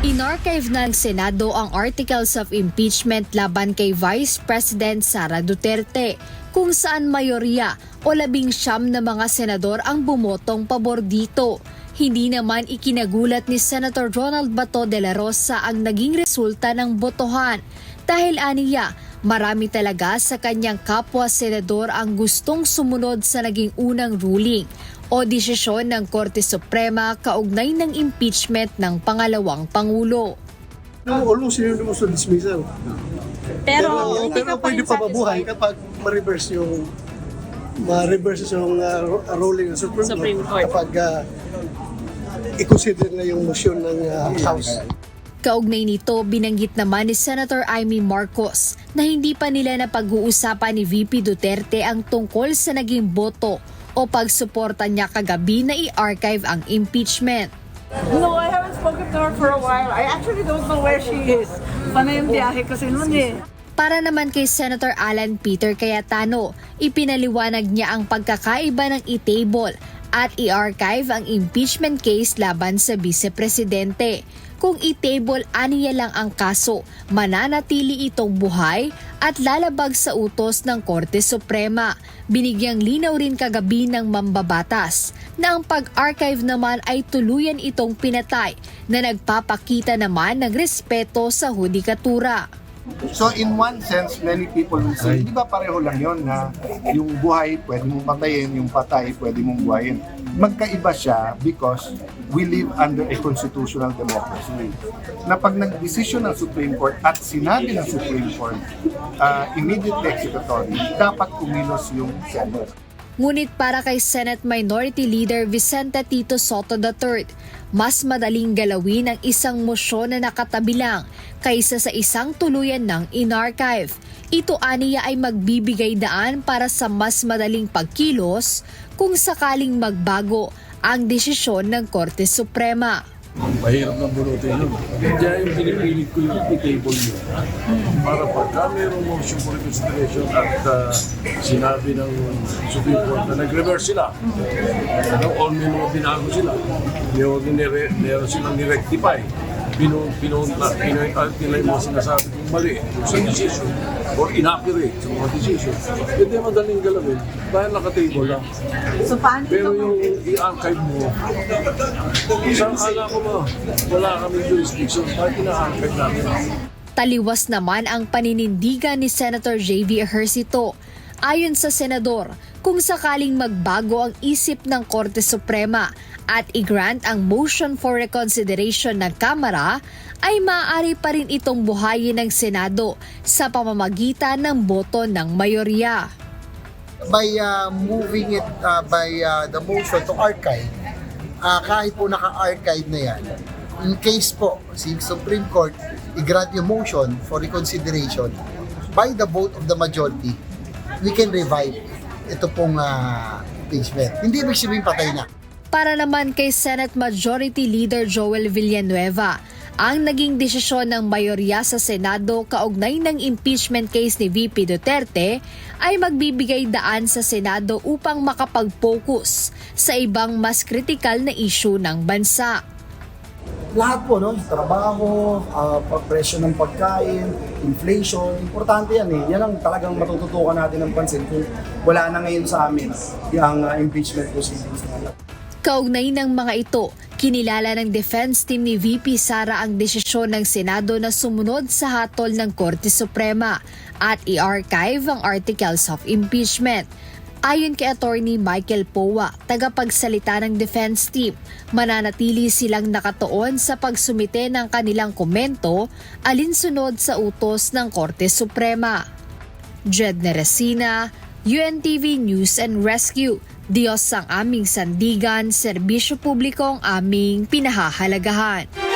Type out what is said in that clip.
Inarchive ng Senado ang articles of impeachment laban kay Vice President Sara Duterte kung saan mayorya o labing siyam na mga senador ang bumotong pabor dito. Hindi naman ikinagulat ni Senator Ronald Bato de la Rosa ang naging resulta ng botohan dahil aniya marami talaga sa kanyang kapwa senador ang gustong sumunod sa naging unang ruling o desisyon ng Korte Suprema kaugnay ng impeachment ng pangalawang Pangulo. No, almost yun mo sa dismissal. Pero, hindi pero ka pa pwede pa mabuhay kapag ma-reverse yung ma-reverse yung uh, ruling ng Supreme, Supreme Court. kapag uh, i-consider na yung motion ng uh, House. Kaugnay nito, binanggit naman ni Senator Amy Marcos na hindi pa nila napag-uusapan ni VP Duterte ang tungkol sa naging boto o pagsuporta niya kagabi na i-archive ang impeachment. No, I haven't spoken to her for a while. I actually don't know where she is. Paano yung biyahe kasi nun eh. Para naman kay Senator Alan Peter Cayetano, ipinaliwanag niya ang pagkakaiba ng i-table at i-archive ang impeachment case laban sa vice-presidente. Kung i-table aniya lang ang kaso, mananatili itong buhay at lalabag sa utos ng Korte Suprema. Binigyang linaw rin kagabi ng mambabatas na ang pag-archive naman ay tuluyan itong pinatay na nagpapakita naman ng respeto sa hudikatura. So in one sense, many people will say, di ba pareho lang yon na yung buhay pwede mong patayin, yung patay pwede mong buhayin. Magkaiba siya because we live under a constitutional democracy. Na pag nag-desisyon ng Supreme Court at sinabi ng Supreme Court, uh, immediately executory, dapat kumilos yung Senate. Ngunit para kay Senate Minority Leader Vicente Tito Soto III, mas madaling galawin ang isang mosyon na nakatabi lang kaysa sa isang tuluyan ng in-archive. Ito aniya ay magbibigay daan para sa mas madaling pagkilos kung sakaling magbago ang desisyon ng Korte Suprema. Mahirap na bunutin yun. Kaya yung pinipilit ko yung i-table yun. Para pagka mayroong motion for reconsideration at uh, sinabi ng Supreme Court na nag-reverse sila, ano, o may mga binago sila, may nire- meron silang ni-rectify, pinu, na, pinu, uh, nila yung mga sinasabi kong mali sa decision or inaccurate sa mga decision. Hindi madaling galawin dahil nakatable lang. So, paano Pero yung i-archive mo, isang ala ko ba, wala kami jurisdiction, bakit ina-archive namin? Taliwas naman ang paninindigan ni Senator J.V. Ejercito. Ayon sa senador, kung sakaling magbago ang isip ng Korte Suprema at i-grant ang motion for reconsideration ng Kamara, ay maaari pa rin itong buhayin ng Senado sa pamamagitan ng boto ng mayorya. by uh, moving it uh, by uh, the motion to archive, uh, kahit po naka-archive na yan, in case po si Supreme Court i-grant yung motion for reconsideration, by the vote of the majority, we can revive ito pong uh, impeachment. Hindi ibig sabihin patay na. Para naman kay Senate Majority Leader Joel Villanueva, ang naging desisyon ng mayorya sa Senado kaugnay ng impeachment case ni VP Duterte ay magbibigay daan sa Senado upang makapag-focus sa ibang mas kritikal na issue ng bansa. Lahat po, no? Trabaho, uh, presyo ng pagkain, inflation, importante yan eh. Yan ang talagang matututukan natin ng pansin kung wala na ngayon sa amin yung uh, impeachment proceedings na Kaugnay ng mga ito, kinilala ng defense team ni VP Sara ang desisyon ng Senado na sumunod sa hatol ng Korte Suprema at i-archive ang articles of impeachment. Ayon kay Attorney Michael Powa, tagapagsalita ng defense team, mananatili silang nakatuon sa pagsumite ng kanilang komento alinsunod sa utos ng Korte Suprema. Jed Neresina, UNTV News and Rescue. Diyos ang aming sandigan, serbisyo publiko ang aming pinahahalagahan.